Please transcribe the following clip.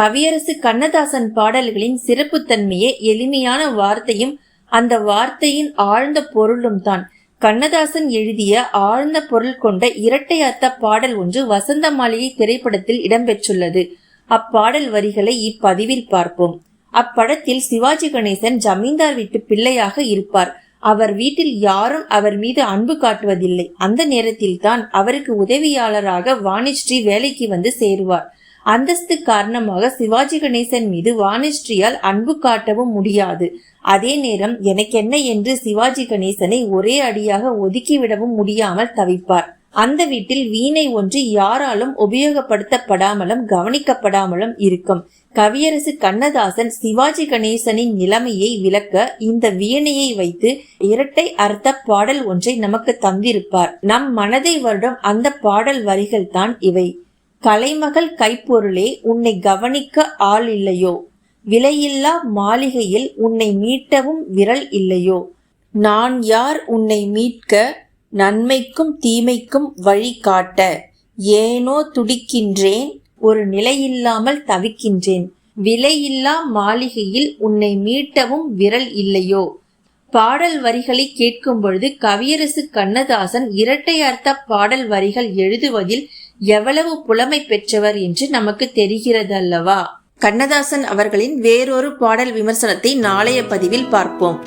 கவியரசு கண்ணதாசன் பாடல்களின் சிறப்புத்தன்மையே எளிமையான வார்த்தையும் அந்த வார்த்தையின் ஆழ்ந்த பொருளும் தான். கண்ணதாசன் எழுதிய ஆழ்ந்த பொருள் கொண்ட இரட்டை அர்த்த பாடல் ஒன்று வசந்த மாளிகை திரைப்படத்தில் இடம்பெற்றுள்ளது. அப்பாடல் வரிகளை இப்பதிவில் பார்ப்போம். அப்படத்தில் சிவாஜி கணேசன் ஜமீன்தார் வீட்டு பிள்ளையாக இருப்பார். அவர் வீட்டில் யாரும் அவர் மீது அன்பு காட்டுவதில்லை. அந்த நேரத்தில் தான் அவருக்கு உதவியாளராக வாணிஸ்ரீ வேலைக்கு வந்து சேருவார். அந்தஸ்து காரணமாக சிவாஜி கணேசன் மீது வானிஸ்ட்ரியால் அன்பு காட்டவும் முடியாது. அதே நேரம் எனக்கென்ன என்று சிவாஜி கணேசனை ஒரே அடியாக ஒதுக்கிவிடவும் முடியாமல் தவிப்பார். அந்த வீட்டில் வீணை ஒன்று யாராலும் உபயோகப்படுத்தப்படாமலும் கவனிக்கப்படாமலும் இருக்கும். கவியரசு கண்ணதாசன் சிவாஜி கணேசனின் நிலைமையை விளக்க இந்த வீணையை வைத்து இரட்டை அர்த்த பாடல் ஒன்றை நமக்கு தந்திருப்பார். நம் மனதை வருடம் அந்த பாடல் வரிகள் தான் இவை. கலைமகள் கைப்பொருளே உன்னை கவனிக்க ஆள் இல்லையோ? விலையில்லா மாளிகையில் உன்னை மீட்டவும் விரல் இல்லையோ? நான் யார் உன்னை மீட்க நன்மைக்கும் தீமைக்கும் வழி காட்ட ஏனோ துடிக்கின்றேன் ஒரு நிலையில்லாமல் தவிக்கின்றேன். விலையில்லா மாளிகையில் உன்னை மீட்டவும் விரல் இல்லையோ? பாடல் வரிகளை கேட்கும் பொழுது கவியரசு கண்ணதாசன் இரட்டை அர்த்த பாடல் வரிகள் எழுதுவதில் எவ்வளவு புலமை பெற்றவர் என்று நமக்கு தெரிகிறது அல்லவா கண்ணதாசன் அவர்களின் வேறொரு பாடல் விமர்சனத்தை நாளைய பதிவில் பார்ப்போம்.